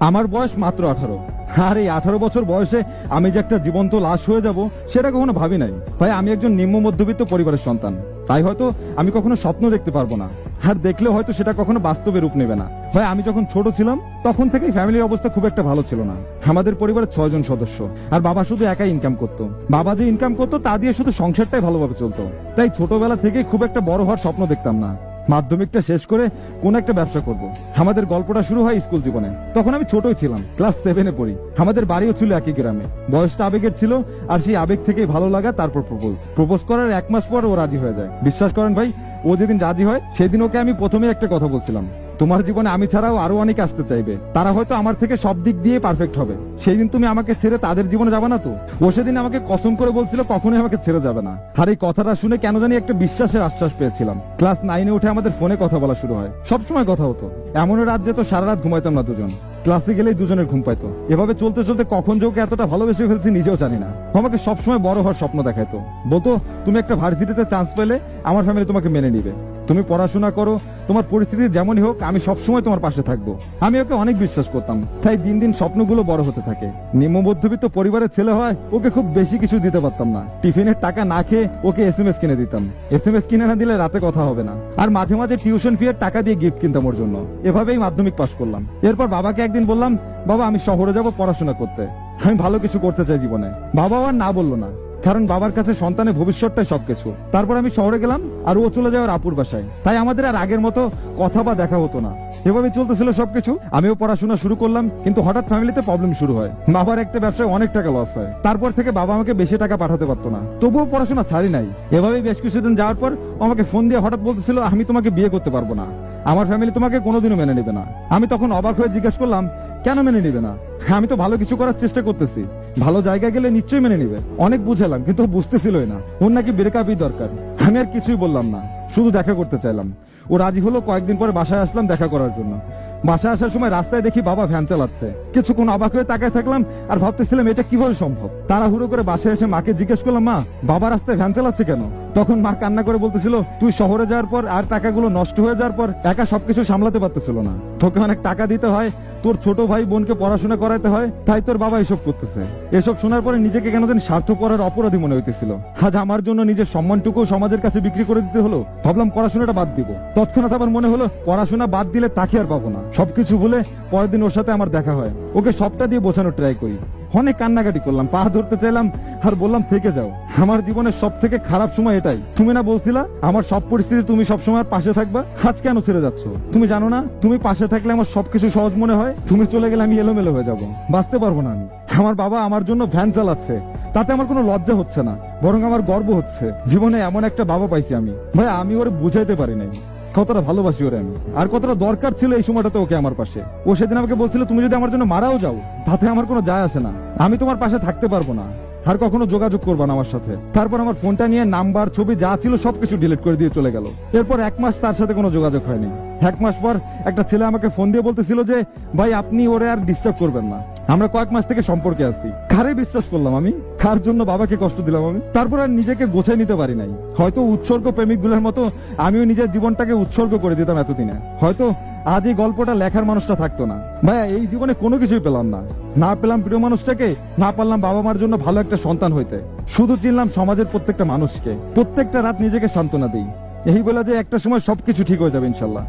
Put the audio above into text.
আমার বয়স মাত্র আঠারো। আর এই আঠারো বছর বয়সে আমি যে একটা জীবন্ত লাশ হয়ে যাব, সেটা কখনো ভাবি নাই। ভাই আমি একজন নিম্ন মধ্যবিত্ত পরিবারের সন্তান। তাই হয়তো আমি কখনো স্বপ্ন দেখতে পারব না। আর দেখলে হয়তো সেটা কখনো বাস্তবে রূপ নেবে না। ভাই আমি যখন ছোট ছিলাম, তখন থেকেই ফ্যামিলির অবস্থা খুব একটা ভালো ছিল না। আমাদের পরিবারের ছয় জন সদস্য। আর বাবা শুধু একাই ইনকাম করতো। বাবা যে ইনকাম করতো, তা দিয়ে শুধু সংসারটাই ভালোভাবে চলতো। তাই ছোটবেলা থেকেই খুব একটা বড় হওয়ার স্বপ্ন দেখতাম না। মাধ্যমিকটা শেষ করে কোন একটা ব্যবসা করব। আমাদের গল্পটা শুরু হয় স্কুল জীবনে। তখন আমি ছোটই ছিলাম, ক্লাস সেভেনে পড়ি। আমাদের বাড়িও ছিল একই গ্রামে। বয়সটা আবেগের ছিল, আর সেই আবেগ থেকে ভালো লাগা তারপর প্রপোজ প্রপোজ করার এক মাস পর ও রাজি হয়ে যায়। বিশ্বাস করেন ভাই, ও যেদিন রাজি হয়, সেদিন ওকে আমি প্রথমে একটা কথা বলছিলাম। তোমার জীবনে আমি ছাড়াও আরও অনেকে আসতে চাইবে। তারা হয়তো আমার থেকে সব দিক দিয়ে পারফেক্ট হবে। সেই দিন তুমি আমাকে ছেড়ে তাদের জীবনে যাবে না তো? ও সেদিন আমাকে কসম করে বলছিল কখনোই আমাকে ছেড়ে যাবে না। আর এই কথাটা শুনে কেন জানি একটা বিশ্বাসের আশ্বাস পেয়েছিলাম। ক্লাস নাইনে উঠে আমাদের ফোনে কথা বলা শুরু হয়। সবসময় কথা হতো। এমন রাত যেত সারা রাত ঘুমাইতাম না দুজন। ক্লাসে গেলেই দুজনের ঘুম পাইতো। এভাবে চলতে চলতে কখন যে ওকে এতটা ভালোবেসে ফেলছি নিজেও জানি না। আমাকে সবসময় বড় হওয়ার স্বপ্ন দেখাইতো। বলতো, তুমি একটা ভার্সিটিতে চান্স পেলে আমার ফ্যামিলি তোমাকে মেনে নিবে। তুমি পড়াশোনা করো, তোমার পরিস্থিতি যেমনই হোক, আমি সবসময় তোমার পাশে থাকব। আমি ওকে অনেক বিশ্বাস করতাম, তাই দিন দিন স্বপ্নগুলো বড় হতে থাকে। নিম্ন মধ্যবিত্ত পরিবারের ছেলে হয়, ওকে খুব বেশি কিছু দিতে পারতাম না। টিফিনের টাকা না খেয়ে ওকে এস এম এস কিনে দিতাম। এস এম এস কিনে না দিলে রাতে কথা হবে না। আর মাঝে মাঝে টিউশন ফি এর টাকা দিয়ে গিফট কিনতাম ওর জন্য। এভাবেই মাধ্যমিক পাশ করলাম। এরপর বাবাকে একদিন বললাম, বাবা, আমি শহরে যাব পড়াশোনা করতে। আমি ভালো কিছু করতে চাই জীবনে। বাবা আর না বলল না। কারণ বাবার কাছে সন্তানের ভবিষ্যৎটাই সবকিছু। তারপর আমি শহরে গেলাম আর ও চলে যাওয়ার আপুর বাসায়। তাই আমাদের আর আগের মতো কথা বা দেখা হতো না। এভাবে চলতেছিল সবকিছু। আমিও পড়াশোনা শুরু করলাম, কিন্তু হঠাৎ ফ্যামিলিতে প্রবলেম শুরু হয়। বাবার একটা ব্যবসায় অনেক টাকা লস হয়। তারপর থেকে বাবা আমাকে বেশি টাকা পাঠাতে পারতো না। তবুও পড়াশোনা ছাড়ি নাই। এভাবেই বেশ কিছুদিন যাওয়ার পর আমাকে ফোন দিয়ে হঠাৎ বলতেছিল, আমি তোমাকে বিয়ে করতে পারব না। আমার ফ্যামিলি তোমাকে কোনোদিনও মেনে নেবে না। আমি তখন অবাক হয়ে জিজ্ঞেস করলাম, কেন মেনে নিবে না? আমি তো ভালো কিছু করার চেষ্টা করতেছি। ভালো জায়গা গেলে নিশ্চয়ই মেনে নিবে। অনেক বুঝালাম, কিন্তু বুঝতেছিল না। ওর নাকি ব্রেকআপই দরকার। আমি আর কিছুই বললাম না, শুধু দেখা করতে চাইলাম। ও রাজি হলো কয়েকদিন পরে বাসায় আসলাম দেখা করার জন্য। বাসায় আসার সময় রাস্তায় দেখি বাবা ভ্যান চালাচ্ছে। কিছুক্ষণ অবাক হয়ে তাকায় থাকলাম আর ভাবতেছিলাম এটা কীভাবে সম্ভব? তারা হুড়ো করে বাসায় এসে মাকে জিজ্ঞেস করলাম, মা, বাবা রাস্তায় ভ্যান চালাচ্ছে কেন? তখন মা কান্না করে বলতেছিল, তুই শহরে যাওয়ার পর আর টাকাগুলো নষ্ট হয়ে যাওয়ার পর একা সবকিছু সামলাতে পারতেছিল না। তোকে অনেক টাকা দিতে হয়, তোর ছোট ভাই বোনকে পড়াশোনা করাতে হয়, তাই তোর বাবা এসব করতেছে। এসব শোনার পরে নিজেকে কেন যেন স্বার্থপরের অপরাধী মনে হইতেছিল। আজ আমার জন্য নিজের সম্মানটুকু সমাজের কাছে বিক্রি করে দিতে হলো, ভাবলাম পড়াশোনাটা বাদ দিব। তৎক্ষণাৎ আবার মনে হলো, পড়াশোনা বাদ দিলে তাকে আর পাবো না। সবকিছু ভুলে পরের দিন ওর সাথে আমার দেখা হয়। ওকে সবটা দিয়ে বোঝানোর ট্রাই করি। অনেক কান্নাকাটি করলাম, পা ধরতে চাইলাম আর বললাম থেকে যাও। আমার জীবনের সব থেকে খারাপ সময় এটাই। তুমি না বলছিলা, আমার সব পরিস্থিতি তুমি সব সময় পাশে থাকবা? আজ কেন ছেড়ে যাচ্ছ? তুমি জানো না, তুমি পাশে থাকলে আমার সবকিছু সহজ মনে হয়? তুমি চলে গেলে আমি এলোমেলো হয়ে যাব। বাঁচতে পারব না আমি। আমার বাবা আমার জন্য ভ্যান চালাচ্ছে। তাতে আমার কোনো লজ্জা হচ্ছে না, বরং আমার গর্ব হচ্ছে। জীবনে এমন একটা বাবা পাইছি আমি। ভাই, আমি ওর বুঝাইতে পারি নাই। কতটা ভালোবাসি ওরে আমি। আর কতটা দরকার ছিল এই সময়টাতে ওকে আমার পাশে। ও সেদিন আমাকে বলছিল, তুমি যদি আমার জন্য মারাও যাও, তাতে আমার কোনো যায় আসে না। আমি তোমার পাশে থাকতে পারব না। আর কখনো যোগাযোগ করবা না আমার সাথে। তারপর আমার ফোনটা নিয়ে নাম্বার, ছবি যা ছিল সবকিছু ডিলিট করে দিয়ে চলে গেল। এরপর এক মাস তার সাথে কোনো যোগাযোগ হয়নি। এক মাস পর একটা ছেলে আমাকে ফোন দিয়ে বলতেছিল যে, ভাই, আপনি ওরে আর ডিস্টার্ব করবেন না। আমরা কয়েক মাস থেকে সম্পর্কে আছি। কারে বিশ্বাস করলাম আমি? কার জন্য বাবাকে কষ্ট দিলাম আমি? তারপর আর নিজেকে গোছাই নিতে পারি নাই। হয়তো উৎসর্গ প্রেমিকগুলোর মতো আমিও নিজের জীবনটাকে উৎসর্গ করে দিতাম এতদিনে। হয়তো আজ এই গল্পটা লেখার মানুষটা থাকতো না। ভাইয়া, এই জীবনে কোনো কিছুই পেলাম না। না পেলাম প্রিয় মানুষটাকে, না পারলাম বাবা মার জন্য ভালো একটা সন্তান হইতে। শুধু চিনলাম সমাজের প্রত্যেকটা মানুষকে। প্রত্যেকটা রাত নিজেকে সান্ত্বনা দিই। এই বলে যে একটা সময় সবকিছু ঠিক হয়ে যাবে, ইনশাল্লাহ।